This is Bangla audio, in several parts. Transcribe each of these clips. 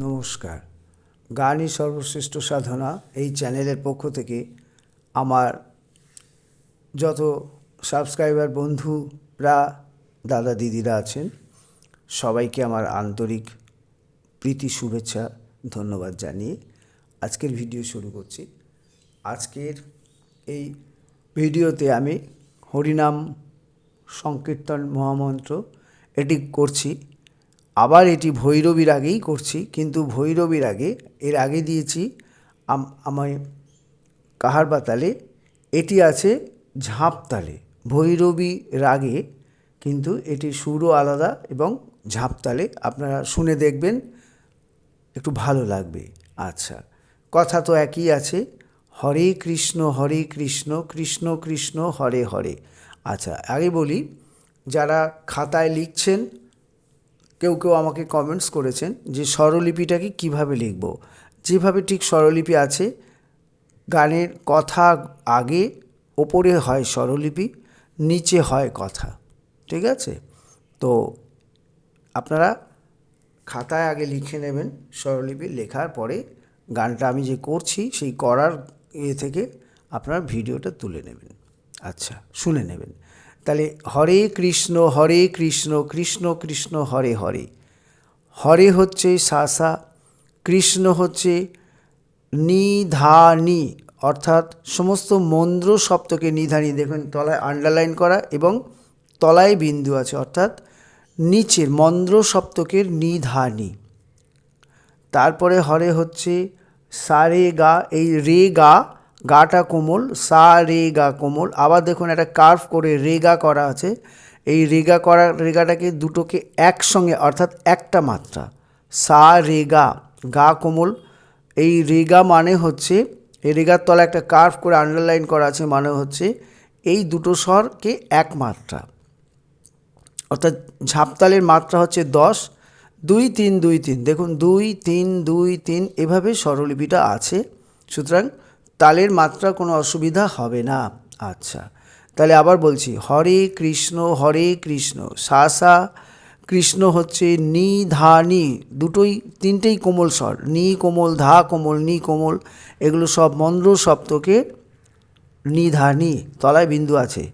নমস্কার। গানই সর্বশ্রেষ্ঠ সাধনা এই চ্যানেলের পক্ষ থেকে আমার যত সাবস্ক্রাইবার বন্ধুরা দাদা দিদিরা আছেন, সবাইকে আমার আন্তরিক প্রীতি শুভেচ্ছা, ধন্যবাদ জানিয়ে আজকের ভিডিও শুরু করছি। আজকের এই ভিডিওতে আমি হরিনাম সংকীর্তন মহামন্ত্র এটি করছি। আবার এটি ভৈরবীর আগেই করছি, কিন্তু ভৈরবীর আগে, এর আগে দিয়েছি আম- আমায় কাহার বাতালে এটি আছে ঝাঁপতালে ভৈরবী রাগে কিন্তু এটি সুরও আলাদা এবং ঝাঁপতালে আপনারা শুনে দেখবেন, একটু ভালো লাগবে। আচ্ছা কথা তো একই আছে, হরে কৃষ্ণ হরে কৃষ্ণ কৃষ্ণ কৃষ্ণ, হরে হরে। আচ্ছা আগে বলি, যারা খাতায় লিখছেন কেউ কেউ আমাকে কমেন্টস করেছেন যে স্বরলিপিটাকে কীভাবে লিখব। যেভাবে ঠিক স্বরলিপি আছে, গানের কথা আগে, ওপরে হয় স্বরলিপি, নিচে হয় কথা, ঠিক আছে? তো আপনারা খাতায় আগে লিখে নেবেন স্বরলিপি, লেখার পরে গানটা আমি যে করছি, সেই করার ইয়ে থেকে আপনারা ভিডিওটা তুলে নেবেন। আচ্ছা শুনে নেবেন। তাহলে হরে কৃষ্ণ হরে কৃষ্ণ কৃষ্ণ কৃষ্ণ, হরে হরে। হরে হচ্ছে সাসা কৃষ্ণ হচ্ছে নিধানি অর্থাৎ সমস্ত মন্দ্র সপ্তকে নিধানি দেখুন তলায় আন্ডারলাইন করা এবং তলায় বিন্দু আছে, অর্থাৎ নিচের মন্দ্র সপ্তকের নিধানি তারপরে হরে হচ্ছে সা, রে, গা, এই রে, গা গাটা কোমল, সা, রে, গা কোমল। আবার দেখুন একটা কার্ভ করে রেগা করা আছে। এই রেগা করা, রেগাটাকে দুটোকে একসঙ্গে, অর্থাৎ একটা মাত্রা। সা রেগা গা কোমল। এই রেগা মানে হচ্ছে, এই রেগার তলা একটা কার্ভ করে আন্ডারলাইন করা আছে মানে হচ্ছে, এই দুটো স্বরকে এক মাত্রা। অর্থাৎ ঝাপতালের মাত্রা হচ্ছে দশ। দুই, তিন দুই, তিন। দেখুন, দুই, তিন দুই, তিন, এভাবে স্বরলিপিটা আছে। সুতরাং তালের মাত্রা কোনো অসুবিধা হবে না। আচ্ছা তাহলে আবার বলছি, হরে কৃষ্ণ হরে কৃষ্ণ, সা সা, কৃষ্ণ হচ্ছে নি, ধা, নি, দুটোই, তিনটেই কোমল স্বর, নি কোমল, ধা কোমল, নি কোমল, এগুলো সব মন্দ্র সপ্তকে নিধানি তলায় বিন্দু আছে।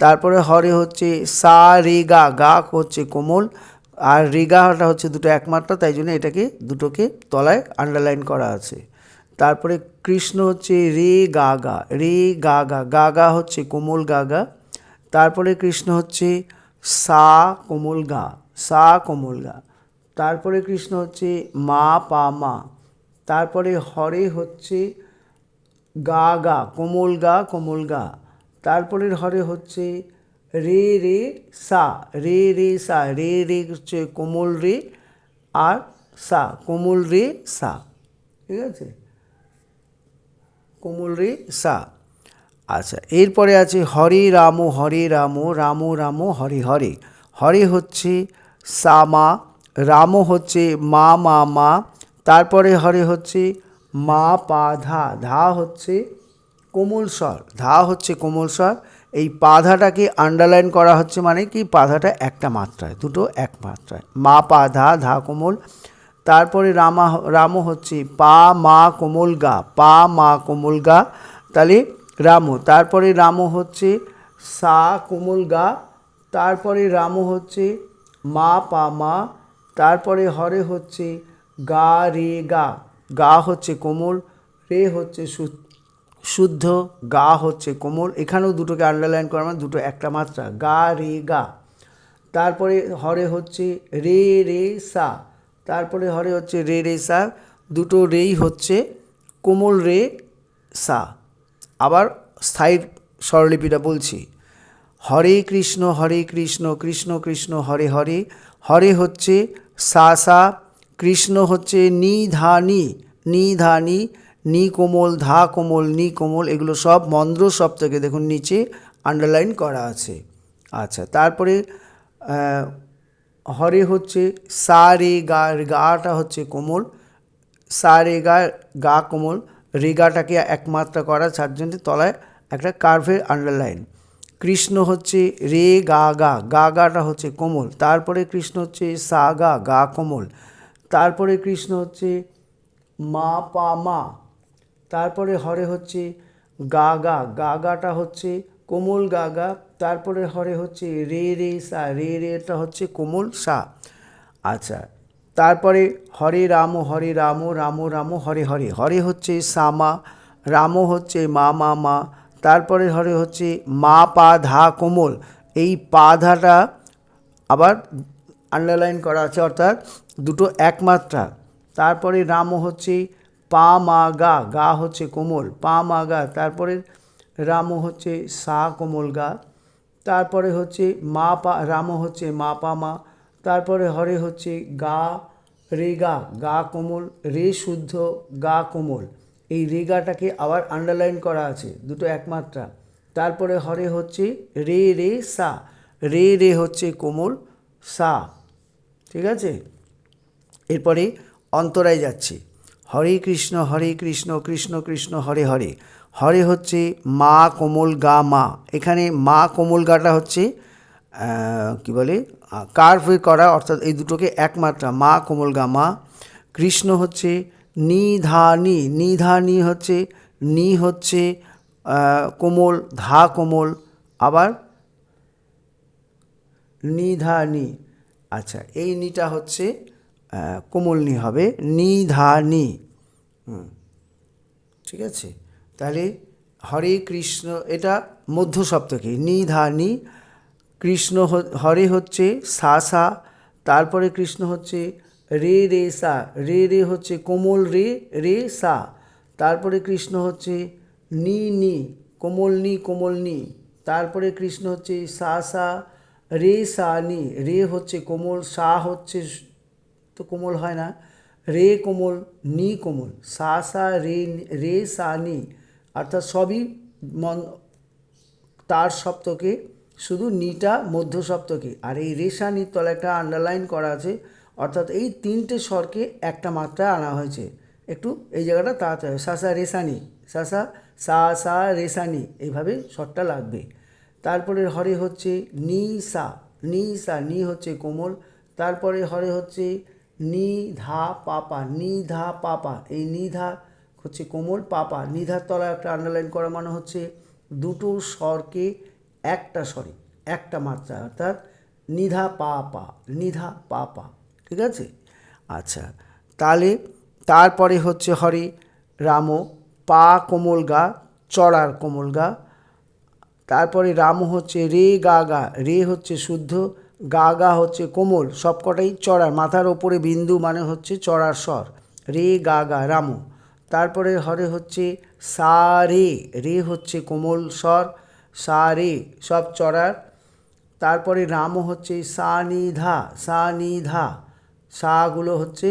তারপরে হরে হচ্ছে সা, রে, গা গা হচ্ছে কোমল, আর রেগাটা হচ্ছে দুটো একমাত্রা, তাই জন্য এটাকে দুটোকে তলায় আন্ডারলাইন করা আছে। তারপরে কৃষ্ণ হচ্ছে রে গা গা, রে গা গা গা গা হচ্ছে কোমল গা গা, তারপরে কৃষ্ণ হচ্ছে সা কোমল গা, সা কোমল গা, তারপরে কৃষ্ণ হচ্ছে মা পা মা, তারপরে হরে হচ্ছে গা গা, কোমল গা কোমল গা তারপরের হরে হচ্ছে রে রে সা, রে রে সা, রে রে হচ্ছে কোমল রে আর সা, কোমল রে সা, ঠিক আছে? কোমল রে সা। আচ্ছা এরপরে আছে হরে রাম হরে রাম রাম রাম, হরে হরে। হরে হচ্ছে সা, মা, রাম হচ্ছে মা মা মা। তারপরে হরে হচ্ছে মা, পা, ধা। ধা হচ্ছে কোমল স্বর। ধা হচ্ছে কোমল স্বর। এই পাধাটাকে আন্ডারলাইন করা হচ্ছে মানে কি? পাধাটা একটা মাত্রায়, দুটো এক মাত্রায়। মা, পা, ধা ধা কোমল। তারপরে রামা রামও হচ্ছে পা, মা, কোমল, গা। পা, মা, কোমল, গা। তাহলে রামও। তারপরে রামও হচ্ছে সা, কোমল, গা। তারপরে রামও হচ্ছে মা, পা, মা। তারপরে হরে হচ্ছে গা, রে, গা। গা হচ্ছে কোমল, রে হচ্ছে শুদ্ধ, গা হচ্ছে কোমল। এখানেও দুটোকে আন্ডারলাইন করা মানে দুটো একটা মাত্রা। গা, রে, গা। তারপরে হরে হচ্ছে রে রে, সা। তারপরে হরে হচ্ছে রে রে সা, দুটো রেই হচ্ছে কোমল রে সা। আবার স্থায়ী স্বরলিপিটা বলছি। হরে কৃষ্ণ হরে কৃষ্ণ কৃষ্ণ কৃষ্ণ, হরে হরে হরে হচ্ছে সা সা, কৃষ্ণ হচ্ছে নি ধা নি নি ধা নি নি কোমল, ধা কোমল, নি কোমল, এগুলো সব মন্দ্র সপ্তকে দেখুন নিচে আন্ডারলাইন করা আছে। আচ্ছা তারপরে হরে হচ্ছে সা রে গা গাটা হচ্ছে কোমল, সা রে গা গা কোমল রেগাটাকে একমাত্রা করা যার জন্য তলায় একটা কার্ভের আন্ডারলাইন। কৃষ্ণ হচ্ছে রে গা গা গা গাটা হচ্ছে কোমল, তারপরে কৃষ্ণ হচ্ছে সা গা গা কোমল, তারপরে কৃষ্ণ হচ্ছে মা পা মা, তারপরে হরে হচ্ছে গা গা গা গাটা হচ্ছে কোমল গা গা তারপরে হরে হচ্ছে রে রে সা, রে রেটা হচ্ছে কোমল সা। আচ্ছা তারপরে হরে রাম হরে রাম রাম রাম, হরে হরে। হরে হচ্ছে সামা রাম হচ্ছে মা মা মা। তারপরে হরে হচ্ছে মা, পা, ধা, কোমল। এই পা, ধাটা আবার আন্ডারলাইন করা আছে, অর্থাৎ দুটো একমাত্রা। তারপরে রাম হচ্ছে পা, মা, গা গা হচ্ছে কোমল, পা, মা, গা। তারপরে রাম হচ্ছে সা, কোমল, গা। তারপরে হচ্ছে মা পা রাম হচ্ছে মা পা মা। তারপরে হরে হচ্ছে গা, রে গা গা কোমল, রে শুদ্ধ, গা কোমল। এই রে গাটাকে আবার আন্ডারলাইন করা আছে, দুটো একমাত্রা। তারপরে হরে হচ্ছে রে রে সা, রে রে হচ্ছে কোমল, সা। ঠিক আছে? এরপরে অন্তরায় যাচ্ছে। হরে কৃষ্ণ হরে কৃষ্ণ কৃষ্ণ কৃষ্ণ, হরে হরে। হরে হচ্ছে মা কোমল গা মা। এখানে মা কোমল গাটা হচ্ছে কি বলে কার্ভ করা, অর্থাৎ এই দুটোকে একমাত্রা, মা কোমল গা মা। কৃষ্ণ হচ্ছে নি ধা নি নি ধা নি হচ্ছে নি হচ্ছে কোমল, ধা কোমল, আবার নি ধা নি আচ্ছা এই নিটা হচ্ছে কোমল নি হবে নি ধা নি ঠিক আছে? তাহলে হরে কৃষ্ণ, এটা মধ্য সপ্তকে নি ধা নি, কৃষ্ণ হরে হচ্ছে সা সা, তারপরে কৃষ্ণ হচ্ছে রে রে সা, রে রে হচ্ছে কোমল রে রে সা, তারপরে কৃষ্ণ হচ্ছে নি নি, কোমল নি কোমল নি, তারপরে কৃষ্ণ হচ্ছে সা সা, রে সা নি, রে হচ্ছে কোমল, সা হচ্ছে তো কোমল হয় না, রে কোমল, নি কোমল, সা সা, রে রে সা নি অর্থাৎ সবই মন, তার সপ্তকে, শুধু নিটা মধ্য সপ্তকে। আর এই রেশা নির একটা আন্ডারলাইন করা আছে, অর্থাৎ এই তিনটে স্বরকে একটা মাত্রায় আনা হয়েছে। একটু এই জায়গাটা তাড়াতাড়ি হবে। সা সা রেশানি সা সা রেশানি, এইভাবে স্বরটা লাগবে। তারপরে হরে হচ্ছে নি সা নি সা, নি হচ্ছে কোমল। তারপরে হরে হচ্ছে নি ধা পাপা, নি ধা পাপা, এই নি ধা হচ্ছে কোমল পাপা, নিধার তলায় একটা আন্ডারলাইন করা মানে হচ্ছে দুটো স্বরকে একটা স্বরে, একটা মাত্রা, অর্থাৎ নিধা পা পা নিধা পা পা ঠিক আছে? আচ্ছা তাহলে তারপরে হচ্ছে হরে রাম, পা কোমল গা, চড়ার কোমল গা, তারপরে রাম হচ্ছে রে, গা গা, রে হচ্ছে শুদ্ধ, গা গা হচ্ছে কোমল, সবকটাই চড়ার, মাথার ওপরে বিন্দু মানে হচ্ছে চড়ার স্বর, রে, গা গা, রাম। তারপরে হরে হচ্ছে সা রে রে হচ্ছে কোমল স্বর, সা রে সব চড়ার। তারপরে রাম হচ্ছে সা নি ধা, সা নি সাগুলো হচ্ছে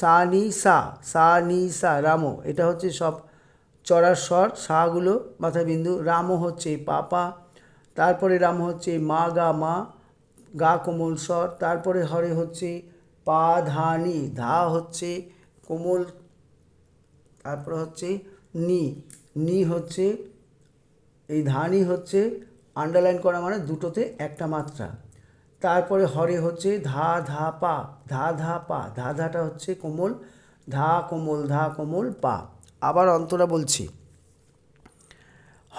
সা নি সা সা নি সা রাম এটা হচ্ছে সব চড়ার স্বর, সাগুলো মাথা বিন্দু রাম হচ্ছে পাপা, তারপরে রাম হচ্ছে মা গা মা, গা কোমল স্বর, তারপরে হরে হচ্ছে পা ধা নি, ধা হচ্ছে কোমল তারপরে হচ্ছে নি। নি হচ্ছে, এই ধানই হচ্ছে আন্ডারলাইন করা মানে দুটোতে একটা মাত্রা। তারপরে হরে হচ্ছে ধা ধা পা। ধা ধা পা। ধা ধাটা হচ্ছে কোমল, ধা কোমল ধা কোমল পা। আবার অন্তরা বলছি।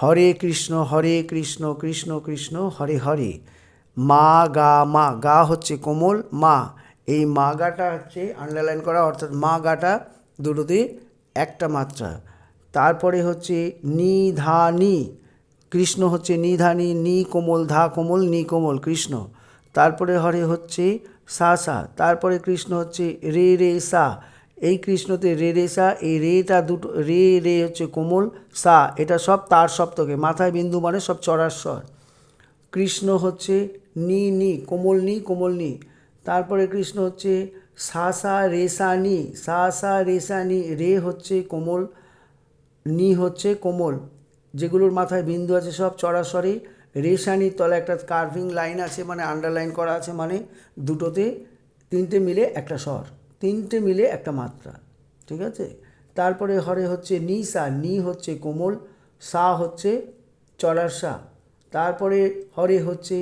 হরে কৃষ্ণ হরে কৃষ্ণ কৃষ্ণ কৃষ্ণ, হরে হরে। মা, গা মা। গা হচ্ছে কোমল, মা। এই মা গাটা হচ্ছে আন্ডারলাইন করা, অর্থাৎ মা গাটা দুটোতে একটা মাত্রা। তারপরে হচ্ছে নি ধা নি। কৃষ্ণ হচ্ছে নি ধা নি নি কোমল ধা কোমল, নি কোমল কৃষ্ণ। তারপরে হরে হচ্ছে সা সা। তারপরে কৃষ্ণ হচ্ছে রে রে সা। এই কৃষ্ণতে রে রে সা, এই রেটা দুটো, রে রে হচ্ছে কোমল, সা, এটা সব তার সপ্তকে, মাথায় বিন্দু মানে সব চড়ার স্বর কৃষ্ণ হচ্ছে নি নি, কোমল নি কোমল নি। তারপরে কৃষ্ণ হচ্ছে সা সা রে সা নি, সা সা রে সা নি, রে হচ্ছে কোমল, নি হচ্ছে কোমল। যেগুলোর মাথায় বিন্দু আছে সব চড়াসরে। রেশানির তলে একটা কার্ভিং লাইন আছে মানে আন্ডারলাইন করা আছে মানে দুটোতে তিনটে মিলে একটা স্বর, তিনটে মিলে একটা মাত্রা, ঠিক আছে? তারপরে হরে হচ্ছে নি সা, নি হচ্ছে কোমল, সা হচ্ছে চড়ার সা। তারপরে হরে হচ্ছে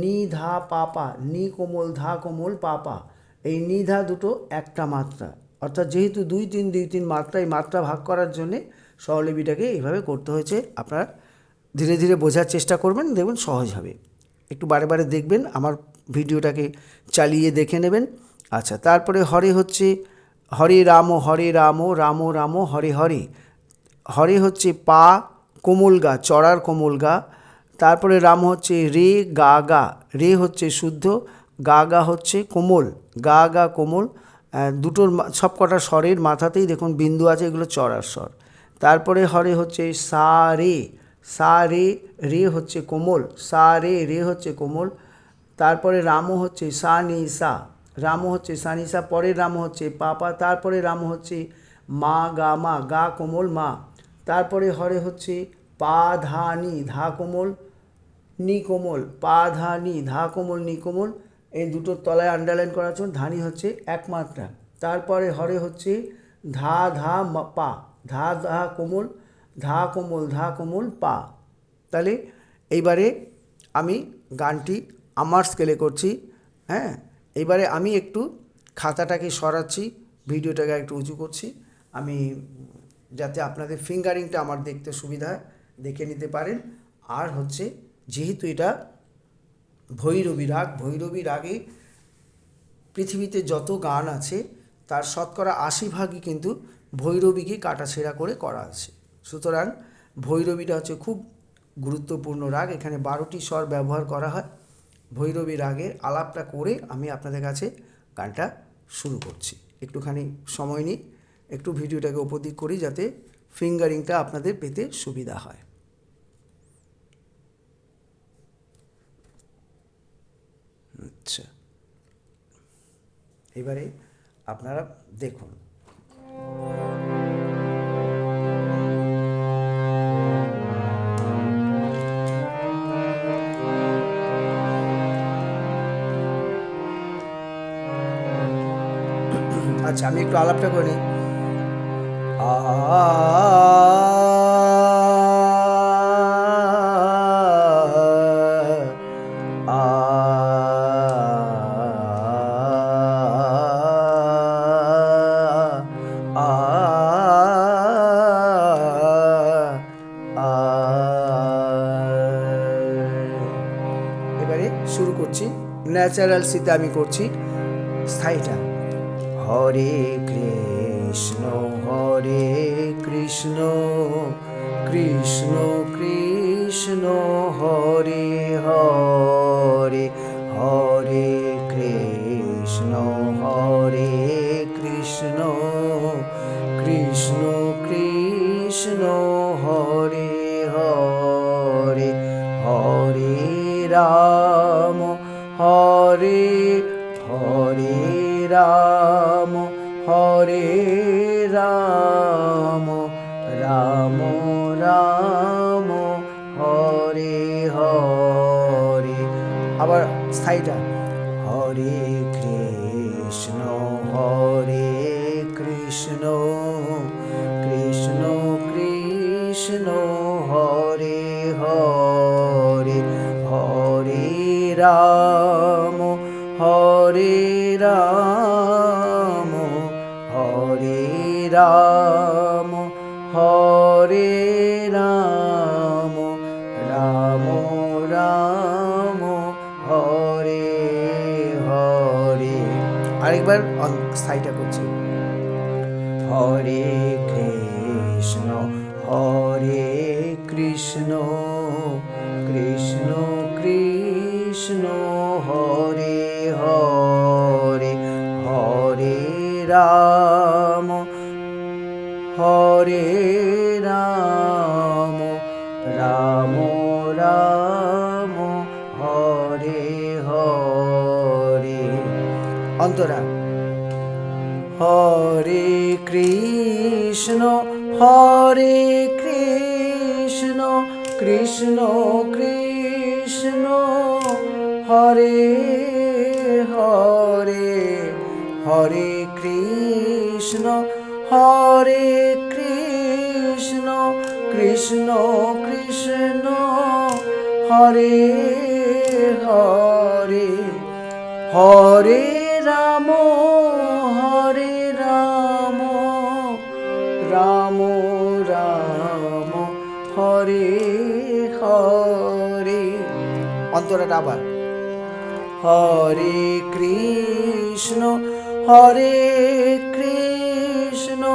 নি ধা পাপা নি কোমল ধা কোমল পাপা এই নিধা দুটো একটা মাত্রা। অর্থাৎ যেহেতু দুই তিন দুই তিন মাত্রা, এই মাত্রা ভাগ করার জন্যে স্বরলিপিটাকে এইভাবে করতে হয়েছে। আপনারা ধীরে ধীরে বোঝার চেষ্টা করবেন, দেখবেন সহজ হবে। একটু বারে বারে দেখবেন, আমার ভিডিওটাকে চালিয়ে দেখে নেবেন। আচ্ছা তারপরে হরে হচ্ছে, হরে রাম হরে রাম রাম রাম, হরে হরে। হরে হচ্ছে পা, কোমল গা, চড়ার কোমল গা। তারপরে রাম হচ্ছে রে, গা গা। রে হচ্ছে শুদ্ধ, গা গা হচ্ছে কোমল। গা গা, কোমল দুটোর মা- সবকটা স্বরের মাথাতেই দেখুন বিন্দু আছে, এগুলো চড়ার স্বর। তারপরে হরে হচ্ছে সা, রে। সা, রে রে হচ্ছে কোমল, সা, রে রে হচ্ছে কোমল। তারপরে রামও হচ্ছে সা, নি, সা। রামও হচ্ছে সা, নি, সা। পরের রাম হচ্ছে পাপা তারপরে রাম হচ্ছে মা, গা মা। গা, কোমল, মা। তারপরে হরে হচ্ছে পা, ধা, নি, ধা, কোমল, নি, কোমল। পা, ধা, নি, ধা, কোমল, নি, কোমল। এই দুটোর তলায় আন্ডারলাইন করার জন্য ধানি হচ্ছে একমাত্রা। তারপরে হরে হচ্ছে ধা ধা পা। ধা ধা কোমল ধা কোমল ধা কোমল পা। তাহলে এইবারে আমি গানটি আমার স্কেলে করছি হ্যাঁ? এবারে আমি একটু খাতাটাকে সরাচ্ছি, ভিডিওটাকে একটু উঁচু করছি। আমি যাতে আপনাদের ফিঙ্গারিংটা আমার দেখতে সুবিধা দেখে নিতে পারেন। আর হচ্ছে যেহেতু এটা ভৈরবী রাগ, ভৈরবী রাগে পৃথিবীতে যত গান আছে, তার শতকরা আশি ভাগই কিন্তু ভৈরবীকে কাটাছেঁড়া করে করা আছে। সুতরাং ভৈরবীটা হচ্ছে খুব গুরুত্বপূর্ণ রাগ। এখানে বারোটি স্বর ব্যবহার করা হয়। ভৈরবী রাগের আলাপটা করে আমি আপনাদের কাছে গানটা শুরু করছি। একটুখানি সময় নিই, একটু ভিডিওটাকে ওপর দিক করি যাতে ফিঙ্গারিংটা আপনাদের পেতে সুবিধা হয়। আচ্ছা এবারে আপনারা দেখুন। আচ্ছা আমি একটু আলাপটা করি এবারে ন্যাচারাল সিতে আমি করছি। স্থায়ীটা হরে কৃষ্ণ হরে কৃষ্ণ কৃষ্ণ কৃষ্ণ হরে হরে। রাম হরে রাম রাম রাম হরে হরে। আবার স্থায়ীটা হরে রাম হরে রাম রাম রাম, হরে হরে। আরেকবার স্থায়ীটা করছি। হরে কৃষ্ণ হরে কৃষ্ণ কৃষ্ণ কৃষ্ণ, হরে হরে হরে রাম হরে রাম রাম রাম, হরে হরে। অন্তরা। হরে কৃষ্ণ হরে কৃষ্ণ কৃষ্ণ কৃষ্ণ, হরে হরে হরে কৃষ্ণ হরে কৃষ্ণ কৃষ্ণ কৃষ্ণ, হরে হরে হরে রাম হরে রাম রাম রাম, হরে হরে, অন্তরাটা আবার। হরে কৃষ্ণ হরে কৃষ্ণ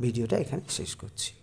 ভিডিওটা এখানে শেষ করছি।